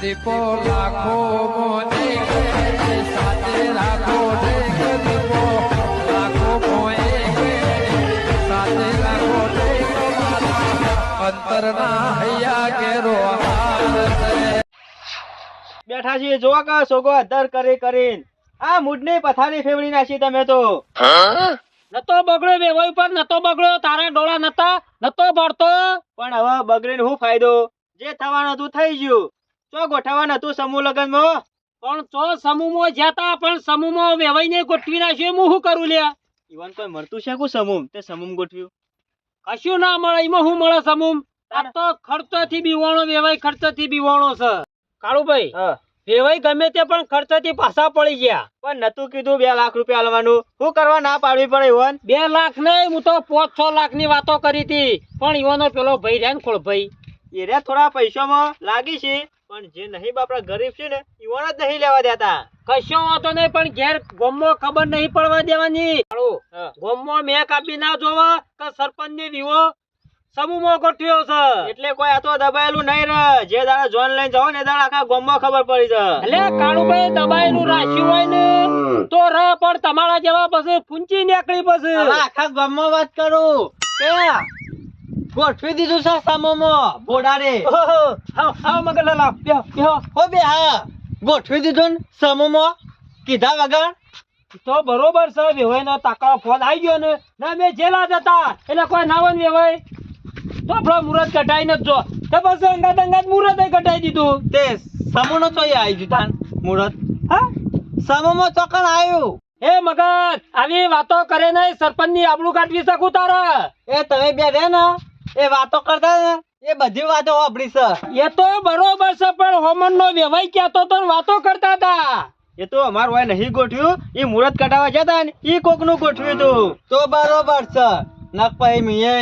દીપો લાખો મોને સાથે રાખો દીપો. લાખો મોએ સાથે રાખો અંતરના હૈયા કેરો છે. બેઠા છીએ જોવા કા સોગો અધર કરી કરીને. આ મૂડની પથારી ફેવડી નાખી તમે તો. નતો બગડ્યો હોય પર નતો બગડ્યો તારા ડોળા નતા નતો ભરતો. પણ હવે બગડીને શું ફાયદો? જે થવાનું હતું થઈ ગયું. ચો ગોઠવવાનું હતું સમૂહ લગ્નમાં? પણ ચો સમૂહમાં જતા પણ સમૂહમાં વેવાઈ ને ગોઠવી નાખ્યો. હું કરું લ્યા? ઈવન કોઈ મળતું છે કુ સમૂહ? તે સમૂહ ગોઠવ્યું. કશું ના મળે એમાં શું મળે સમૂહ? આ તો ખર્ચથી બીવાણો વેવાઈ ખર્ચથી બીવાણો છે. કાળુભાઈ હા. વેવાઈ ગમે તે પણ ખર્ચથી પાછા પડી ગયા. પણ નતું કીધું બે લાખ રૂપિયા આલવાનું. શું કરવા ના પાડવી પડે ઈવન? બે લાખ નહીં હું તો પાંચ છ લાખની વાતો કરી હતી. પણ ઈવનો પેલો ભાઈ રહ્યા ને ખોળ ભાઈ એ રહ્યા થોડા પૈસામાં લાગી છે. પણ જે નહીં બાપડા ગરીબ છે ને ઈવન જ નહીં લેવા દેતા. કશો વાંધો નહીં પણ ઘેર ગોમો ખબર નહીં પડવા દેવાની. ગોમો. મેં કાપી ના જોવા કે સરપંચ ને દીવો સમૂહમાં ગોઠવ્યો છે. એટલે કોઈ આ તો દબાયેલું નહીં રહે. જે દાડા જોન લઈને જાઓ ને દાડા આખા ગામમાં ખબર પડી છે. એટલે કાળુભાઈ દબાયેલું રાખ્યું હોય ને તો રે પણ તમારા જેવા પછી ફૂંચી નીકળી પછી. આખા ગામમાં વાત કરું. કે ગોઠવી દીધું છે સામોમો ભોડારે. આવ આવ મગનલાલ, પ્યો બેહો. હો બે હા. ગોઠવી દીધું ને સામોમો કીધા વગર. તો બરોબર છે વેવાઈનો તાકા ફોન આવી ગયો ને. ના મેં જેલા જતા. એટલે કોઈ ના હોય ને વેવાઈ. તો આપણો મુહૂર્ત કટાઈ નથી જો. તો બસ અંગાત અંગાત મુહૂર્ત કટાઈ દીધું. તે સમૂહનો તો આવી ગયું તાન મુહૂર્ત હા? સમૂહમાં ચોકન આવ્યું એ મગર આવી વાતો કરે નહીં સરપંચની આબરૂ કાઢવી શકું તારે એ તમે બે રે ને. એ વાતો કરતા ને? એ બધી વાતો વાપરી છે. એ તો બરોબર છે પણ હોમન નો વ્યવહાર કહેતો તો વાતો કરતા હતા. એ તો અમાર હોય નહીં ગોઠવ્યું. એ મુહૂર્ત કટાવા જતા ને એ કોકનું ગોઠવ્યું હતું તો બરોબર છે. નકપાઈ મીએ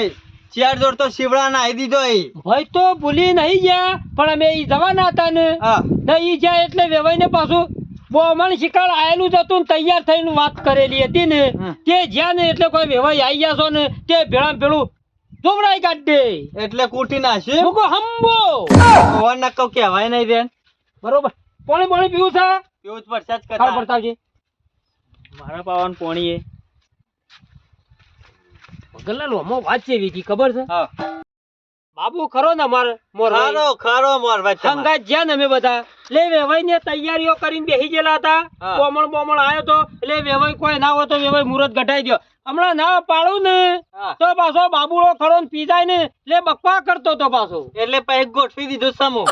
ચાર જોડ તો શિવડા નાઈ દીધો એ ભાઈ તો ભૂલી નહીં ગયા પણ અમે ઈ જવાના હતા ને. હા. ને ઈ જ્યાં એટલે વેવાઈ ને પાછું બોમણ શિકાર આયેલું જ હતું તૈયાર થઈને વાત કરેલી હતી ને. તે જ્યાં ને એટલે કોઈ વેવાઈ આવી ગયા છો ને તે ભેળા ભેળું ધોવડાઈ કાઢે એટલે કૂટી નાખ્યું મુકો હંબો. ઓવર નકો કહેવાય નહીં બેન. બરોબર. પાણી પાણી પીવું છે? પીવું જ વરસાદ જ કરતા પડતાવજે મારા પાવન પાણી એ ગલ્લા લોમો વાત છે વીજી ખબર છે? હા. બાબુ ખરો ને માર મોર ખરો ખરો મોર ભાઈ સંગાત જ્યાં અમે બધા. લે વેવાઈ ને તૈયારીઓ કરીને બેસી ગયેલા હતા. હા. બોમણ બોમણ આવ્યો તો. એટલે વેવાઈ કોઈ ના હોય તો વેવાઈ મુહૂર્ત ઘટાઈ ગયો હમણાં ના પાડું ને. તો પાછો બાબુડો ખરો ને પીજાય ને. એટલે બકવા કરતો તો પાછો. એટલે પછી ગોઠવી દીધું સમૂહ.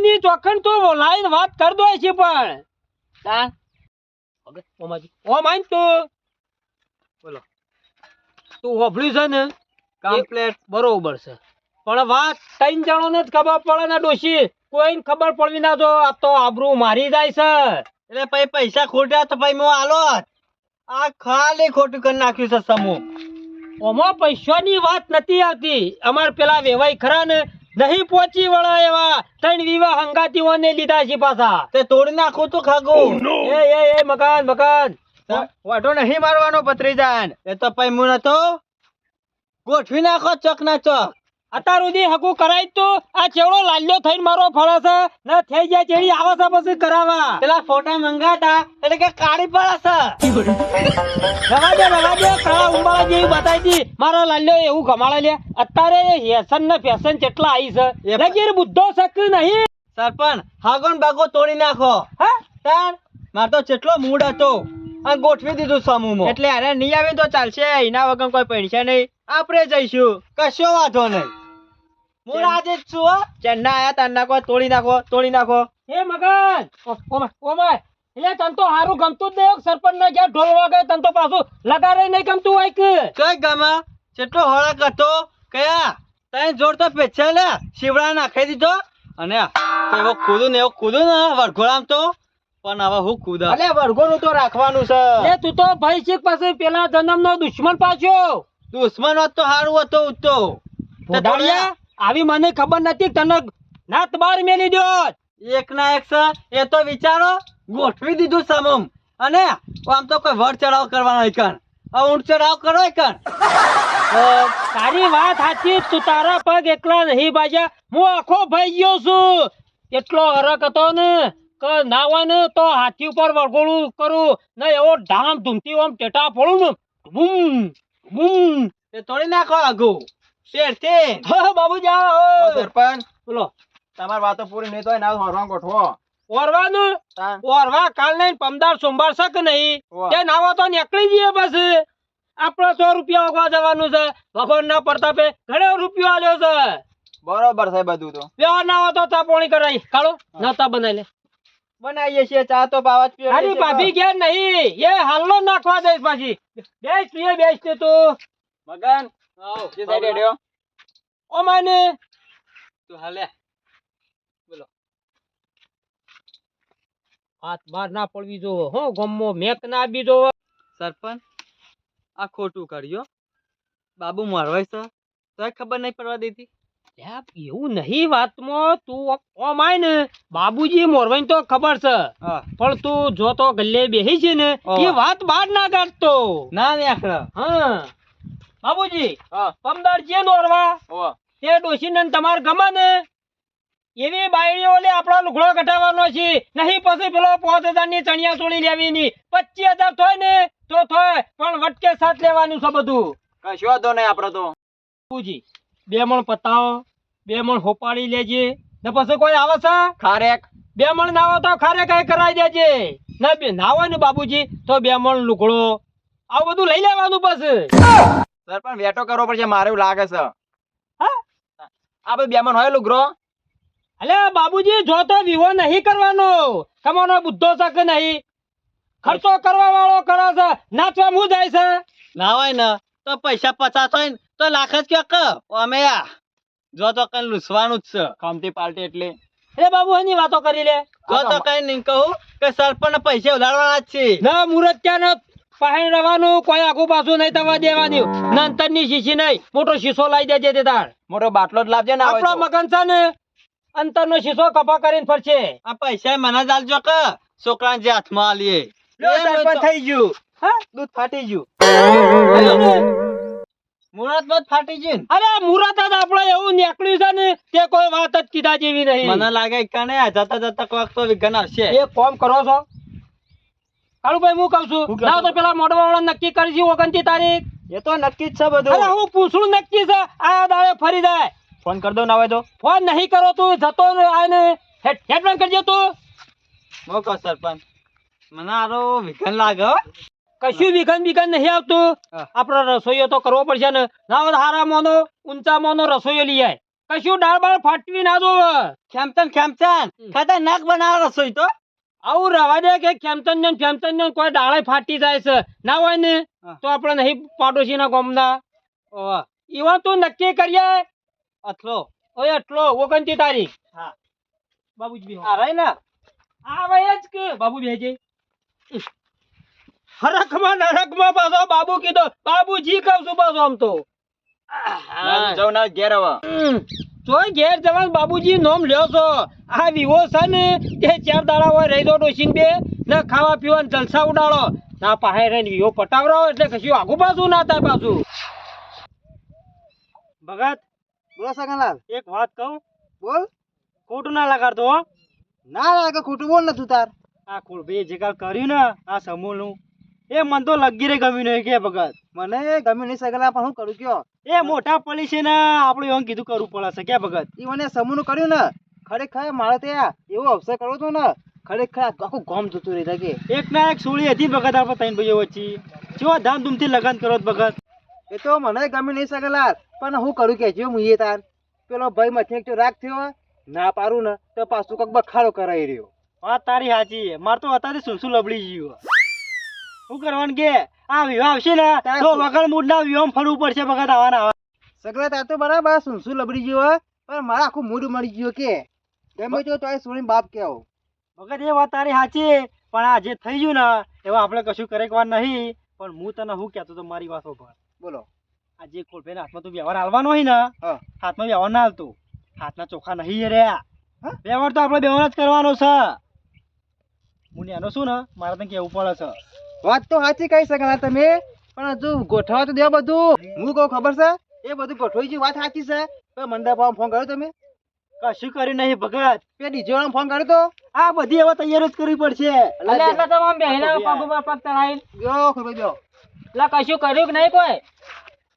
ની ચોખણ તો લાઈન વાત કરી દો છે પણ. ઓમાજી ઓમ તું. બોલો. તું હોભળ્યું છે ને? કમ્પ્લેટ બરોબર છે. પણ વાત ત્રણ જણો ને જ ખબર પડે ને ડોશી. કોઈને ખબર પડવી ના જો આ તો આબરૂ મારી જાય છે. એટલે પછી પૈસા ખોટ્યા તો પછી હું આલો આ ખાલી ખોટું કરી નાખ્યું છે સમૂહ. ઓમાં પૈસાની વાત નથી આવતી. અમાર પેલા વેવાય ખરા ને નહીં પહોંચી વળા એવા ત્રણ વિવાહ હંગાતીઓને લીધા છે પાછા. તે તોડી નાખું તો ખાગું. એ એ એ મકાન મકાન. વાટો નહીં મારવાનો પત્રીજાન એ તો પૈમું હું નતો ગોઠવી નાખો ચક ના ચક. અત્યાર સુધી હકુ કરાય તો. આ ચેવડો લાલ્યો થઈને મારો ફળે છે. ને થઈ જાય ચેડી આવે છે પછી કરાવા. પેલા ફોટા મંગાતા એટલે કે કાળી પડે રવા દે રવા દે. કાળા ઉંબાળા જેવી બતાવી દી મારો લાલ્યો એવું ગમાડે લે. અત્યારે હેસન ને ફેશન કેટલા આવી છે. એ લગીર બુદ્ધો શક નહીં. છે સરપંચ હાગોન બાગો તોડી નાખો. હા? તાર માર તો કેટલો મૂડ હતો. આ ગોઠવી દીધું સમૂહમાં. એટલે અરે નહીં આવે તો ચાલશે એના વગર કોઈ પૈસા નહીં. આપણે જઈશું. કશો વાંધો નહીં. હું આજે જ છું ચેન્ના આયા તાર નાખો તોડી નાખો તોડી નાખો. એ મગન. ઓમાય એટલે તન તો હારું ગમતું જ નહીં સરપંચ ના ઘેર ઢોલ વાગે તન તો પાછું લગાડે નહીં ગમતું હોય કે? કઈ ગમે? જેટલો હળક હતો કયા? તને જોડતો તો પેછે લે શિવડા નાખી દીધો. અને એવો કૂદું ને એવો કૂદું ને વરઘોડામ તો. પણ હવે હું કૂદા અલે વરઘોડું તો રાખવાનું છે. એ તું તો ભાઈ શીખ પાસે પેલા જન્મ નો દુશ્મન પાછો. દુશ્મન હોત તો હારું હતો ઉતો આવી મને ખબર નથી તને નાત બાર મેલી દો એક ના એક છે. એ તો વિચારો ગોઠવી દીધું સમમ અને આમ તો કોઈ વડ ચડાવ કરવાનો કણ. ઊંટ ચડાવ કરો એકણ તારી વાત સાચી તું તારા પગ એકલા નહીં બાજા હું આખો ભાઈ ગયો છું. એટલો હરક હતો ને. કે ના હોય ને તો હાથી ઉપર વળગોળું કરું ને એવો ધામ ધૂમતી ઓમ ટેટા ફોડું ને બૂમ બૂમ એ તોડી નાખો આગુ. શેરથી હા બાબુજી તો આવો. સરપંચ. બોલો. તમાર વાતો પૂરી નહીં થાય ના હરવા ગોઠવો. ઓરવાનું? ઓરવા કાલ નહીં પમદાર સોમવાર છે કે નહીં. તે નાવા તો નીકળી જઈએ બસ આપણે સો રૂપિયા વાગવા જવાનું છે. ભગવાનના પ્રતાપે ઘણો રૂપિયો આલ્યો છે. બરોબર છે બધું તો. વ્યવહાર ના હોય તો ચા પોણી કરાય. કાળો નતા બનાવી લે બનાવીએ છીએ ચા તો પાવા જ પીએ અરે ભાભી ઘેર નહીં. એ હાલનો નાખવા દઈશ પાછી. બેસ પીએ એ બેસ તે તું. મગન જે સાઈડ હેડ્યો ઓ માને. તું હાલે. હાથ બાર ના પડવી જોવો હો ગમો. મેક ના આપી જોવો. સરપંચ આ ખોટું કર્યો બાબુ મારવાય છે. તો ખબર નહીં પડવા દેતી. એવું નહીં વાતમાં તું ઓમ આય ને બાબુજી મોરવાઈ તો ખબર છે. પણ તું જો તો ગલ્લે બેહી છે ને એ વાત બહાર ના કાઢતો. ના નેખડ હા. બાબુજી પમદાર જે નોરવા તે ડોસી ને તમાર ગમે ને એવી બાયડી લે આપણો લુગડો કઢાવવાનો છે. નહીં પછી પેલો પાંચ હજારની ચણિયા ચોળી લેવી ની પચીસ હજાર થાય ને તો થાય. પણ વટકે સાથ લેવાનું છે બધું. કશો વાંધો નહીં આપડે તો. બાબુજી બે મણ પતાવો બે મણ હોપાડી લેજે. ને પછી કોઈ આવે છે? ખારેક. બે મણ ના આવે તો ખારેક કઈ કરાવી દેજે. ના બે ના હોય ને બાબુજી તો બે મણ લુકડો આવું બધું લઈ લેવાનું પછી. પણ વેટો કરવો પડશે મારે એવું લાગે છે. હા? આ બધું મણ હોય લુગરો અલે બાબુજી જો તો વિવો નહીં કરવાનો. તમારો બુદ્ધો છે કે નહીં? ખર્ચો કરવા વાળો કરે છે. નાચવા હું જાય છે? નાવાય ને તો પૈસા પચાસ હોય ને તો લાખ જ ક્યાંક અમે આ. જો તો કઈ લૂસવાનું જ છે. કામતી પાર્ટી એટલે. એ બાબુ એની વાતો કરી લે. જો તો કઈ નહીં કહું કે સરપંચ પૈસા ઉધારવાના જ છે ના મુરત ત્યાં પાણી રવાનું કોઈ આગુ પાછું નહીં થવા દેવાની. નંતરની શીશી નહીં મોટો શીશો લાવી દેજે તે તાર. મોટો બાટલો જ લાવજે ને આપણો. મકાન છે ને અંતર નો શીશો કપા કરીને ફરશે. આ પૈસા મને જ આલજો કે છોકરા જે હાથમાં આલીએ. થઈ ગયું. હા? દૂધ ફાટી ગયું. મુહૂર્તમાં જ ફાટી ગયું અરે મુરત જ આપણે એવું નીકળ્યું છે ને તે કોઈ વાત જ કીધા જેવી નહીં. મને લાગે કે જતા જતા કોઈક તો વિઘન આવશે એ કોમ કરો છો? કાળુભાઈ હું કઉ છું લાવ તો પેલા મોડવા વાળા નક્કી કરીશું ઓગણતી તારીખ. એ તો નક્કી જ છે અરે બધું હું પૂછડું નક્કી છે આ દાડે ફરી જાય. ફોન કરી દો ના હોય તો. ફોન નહીં કરો તું જતો આને હેડ હેડમેન કરજે તું. હું સરપંચ મને આરો વિઘન લાગે. કશું વિઘન વિઘન નહીં આવતું. આપડે રસોઈયો તો કરવો પડશે ને. ના હારા મોનો ઊંચા મોનો રસોઈયો લઈ આય. કશું દાળ બાળ ફાટવી ના દો ખેમચન ખેમચન ખતરનાક બનાવ રસોઈ તો. આવું રવા દે કે ખેમચન ને ફેમચન ને કોઈ દાળે ફાટી જાય છે. ના હોય ને. તો આપણે નહીં પાડોશી ના ગોમના એવા તું નક્કી કરીએ. અથલો ઓય અટલો ઓગણતી તારીખ. હા. બાબુજી હા રહી ને. આવે જ કે. બાબુ બેહજે. હરખમાં નરકમાં પાછો બાબુ કીધો બાબુજી કહું છું પાછો આમ તો. ના, ના ઘેર હવે તોય ઘેર જવાનું બાબુજી નોમ લ્યો છો. આ વિવો છે ને તે ચાર દાડા હોય રહી દો ડોસીન બે ને ખાવા પીવાનું જલસા ઉડાડો. ના પાસે રહીને વિવો પટાવરાવો એટલે કશું આગુ પાછું ના થાય પાછું. ભગત બોલો સગનલાલ એક વાત કહું? બોલ. ખોટું ના લગાડતો હો. ના લાગે ખોટું બોલ ને તું તાર. આ કુળભાઈએ જે કાલ કર્યું ને આ સમૂહનું. એ મન તો લગી રે ગમ્યું નહીં કે ભગત. મને ગમી નહીં સગલા પણ હું કરું કયો? એ મોટા પડી છે ને આપણે એવું કીધું કરવું પડશે કે ભગત. એ મને સમૂહનું કર્યું ને. ખરેખર મારે ત્યાં એવો અવસર કરવો હતો ને ખરેખર આખું ગામ જતું રહી શકે એક ના એક સોળી હતી ભગત આપણે ત્રણ ભાઈઓ વચ્ચે. જો ધામધૂમથી લગન કરો ભગત. એ તો મને ગમી નહીં સગલા પણ હું કરું કે જો મુઈએ તાર. પેલો ભાઈ મથે તો રાગ થયો ના પારું ને તો પાછું કક બખાડો કરાઈ રહ્યો. વાત તારી સાચી માર તો અત્યારે શું શું લબડી ગયું શું કરવાનું કે? આ વિવાહ આવશે ને તો વગર વગર મૂડના વિવાહ ફરવું પડશે વખત આવવાના આવા સગલા તાર તો બરાબર શું લબડી ગયો હે? પણ મારા આખું મૂડ મળી ગયો કે. ગમે તો તોય સોની બાપ કેવો વખત એ વાત તારી સાચી પણ આ જે થઈ ગયું ને એવા આપણે કશું કરે વાર નહીં પણ હું તને શું કહેતો તો મારી વાત પર. બોલો. આ જે કોલભાઈ હાથમાં તો વ્યવહાર હાલવાનો હોય ને હા. હાથમાં વ્યવહાર ના હાલતો. હાથના ચોખા નહીં રહ્યા વ્યવહાર તો આપણે વ્યવહાર જ કરવાનો છે. હું એનો શું ને મારે તને કેવું પડે છે. વાત તો સાચી કહી શકાય તમે પણ હજુ ગોઠવા તો દે બધું. હું કહું ખબર છે? એ બધું ગોઠવી છે વાત સાચી છે. પણ મંદા ભાવ ફોન કર્યો તમે? કશું કર્યું નહીં ભગત. પેલા ડીજે વાળાને ફોન કર્યો તો? આ બધી હવે તૈયારી જ કરવી પડશે. એટલે એટલે તો આમ બેહીને પગ પગ ચડાવીને. યો ખુરભાઈ બ્યો એટલે કશું કર્યું કે નહીં કોઈ?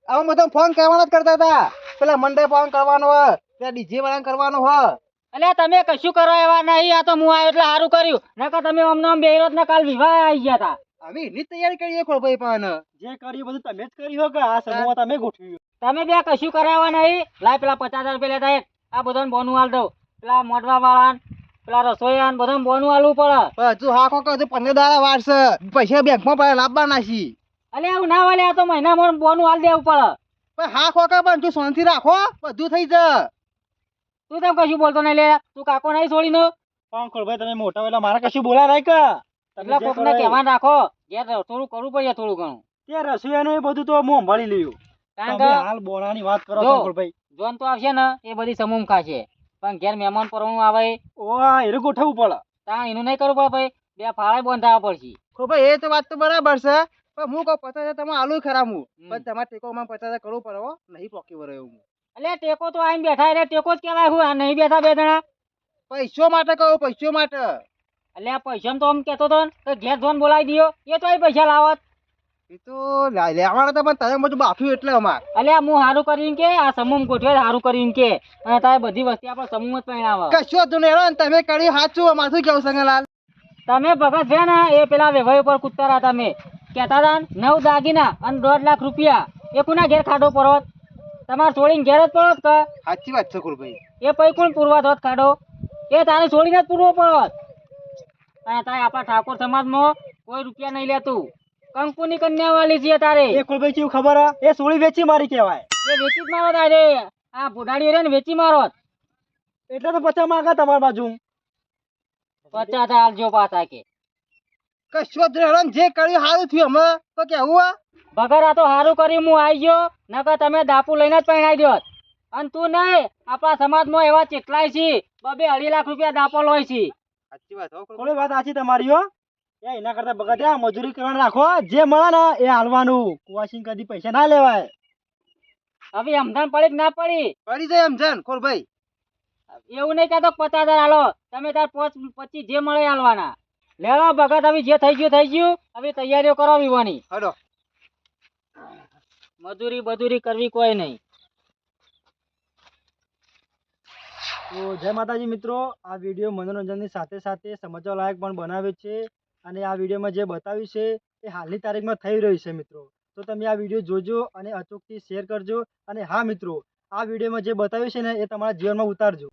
હવે મેં તો ફોન કરવાનો જ કરતા હતા. પેલા મંડે ફોન કરવાનો હોય પેલા ડીજે વાળા કરવાનો હોય. એટલે તમે કશું કરો એવા નહીં આ તો હું આવ્યો એટલે સારું કર્યું. નકર તમે અમને આમ ને કાલ વિવાહ આવી ગયા હતા. અમે એની તૈયારી કરીએ ખોરભાઈ પણ. જે કર્યું બધું તમે જ કર્યું હો કે આ સમૂહ તમે ગોઠવ્યું? તમે બે કશું કરાવવા નહીં. લાય પેલા પચાસ હજાર રૂપિયા લેતા એક. આ બધાને બોનું હાલ દઉં. પેલા મોઢવા વાળા પેલા રસોઈયા બધાને બોનું હાલવું પડે. હજુ હા કોક હજુ પંદર દાડા વારસ પૈસા બેંકમાં પડે લાવવાના છી અલે એવું ના વાલે આ તો મહિનામાં બોનું હાલ દેવું પડે. પણ હા ખોકા પણ તું શાંતિ રાખો બધું થઈ જા તું તેમ કશું બોલતો નહીં લે. તું કાકો નહીં છોડીનો. પણ ખોડભાઈ તમે મોટા વેલા મારે કશું બોલા નહીં કે. એટલે જે કોકને કહેવા રાખો ઘેર થોડું કરવું પડે થોડું ઘણું. તે ને એ બધું તો હું સંભાળી લઉં કારણ કે હાલ બોરાની વાત કરો. છો જોન તો આવશે ને એ બધી સમૂહ ખાશે. પણ ઘેર મહેમાન પરવાનું આવે ઓવા એ ગોઠવવું પડે. તા એનું નહીં કરવું પડે ભાઈ. બે ફાળે બંધાવવા પડશે. ખોભાઈ એ તો વાત તો બરાબર છે. પણ હું કહું પચાસ હજાર તમે આલુ ખરાબ હું. પણ તમારે ટેકોમાં પચાસ હજાર કરવું પડે નહીં પોકી વળે હું. એટલે ટેકો તો આઈને બેઠા એટલે ટેકો જ કહેવાય હું આ નહીં બેઠા બે જણા. પૈસો માટે કહું પૈસો માટે. એટલે આ પૈસા તો આમ કેતો હતો ને કે ઘેર જોન બોલાવી દયો. એ તો પૈસા લાવત. એ તો લેવાના હતા પણ તારે બધું બાફ્યું એટલે અમાર. એટલે હું સારું કરીને કે આ સમૂહ ગોઠવે સારું કરીને કે. અને તારે બધી વસ્તી આપણે સમૂહ જ પહેણાવે કશો તું ને તમે કરી સાચું અમારે કેવું સંગલાલ તમે ભગત છે ને એ પેલા વેવાઈ ઉપર કૂદતા હતા તમે. કહેતા હતા ને, નવ દાગીના અને દોઢ લાખ રૂપિયા. એ કોના ઘેર ખાડો પડોત તમારે છોડીને ઘેર જ પડોત કે? સાચી વાત છે કુરભાઈ એ પૈ કોણ પૂરવા દોત ખાડો? એ તારે છોડીને જ પૂરવો પડોત અને તારે આપણા ઠાકોર સમાજમાં કોઈ રૂપિયા નહીં લેતું. કંકુની કન્યા વાલી છે તારે. એ ખોલભાઈ વેચી ખબર હે? એ સોળી વેચી મારી કહેવાય. એ વેચી જ મારો તારે. આ બુઢાડી રે ને વેચી મારો એટલે તો પચા માંગા તમારી બાજુ પચા હજાર આલજો પાછા કે. કશો જ જે કર્યું સારું થયું અમે તો કેવું આ ભગર આ તો સારું કર્યું હું આવી ગયો. નકર તમે દાપુ લઈને જ પહેણાઈ દો અને તું નહીં આપણા સમાજમાં એવા ચેટલાય છે બબે અઢી લાખ રૂપિયા દાપો લોય છે. સાચી વાત હો. થોડી વાત સાચી તમારી હો. એ એના કરતા બગત આ મજૂરી કરવાનું રાખો જે મળે ને એ હાલવાનું. કુવાસીન કદી પૈસા ના લેવાય. હવે સમજણ પડી કે ના પડી? પડી જાય એમ છે ને કુલભાઈ એવું નહીં કહેતો પચાસ હજાર હાલો તમે તાર પોચ પચીસ જે મળે હાલવાના. લેવા ભગત હવે જે થઈ ગયું થઈ ગયું. હવે તૈયારીઓ કરો વિવાની. હલો મજૂરી બજૂરી કરવી કોઈ નહીં. તો જય માતાજી મિત્રો, આ વીડિયો મનોરંજનની સાથે સાથે સમજવા લાયક પણ બનાવ્યો છે અને આ વિડીયોમાં જે બતાવ્યું છે એ હાલની તારીખમાં થઈ રહ્યું છે મિત્રો. તો તમે આ વીડિયો જોજો અને અચૂકથી શેર કરજો અને હા મિત્રો, આ વિડીયોમાં જે બતાવ્યું છે ને એ તમારા જીવનમાં ઉતારજો.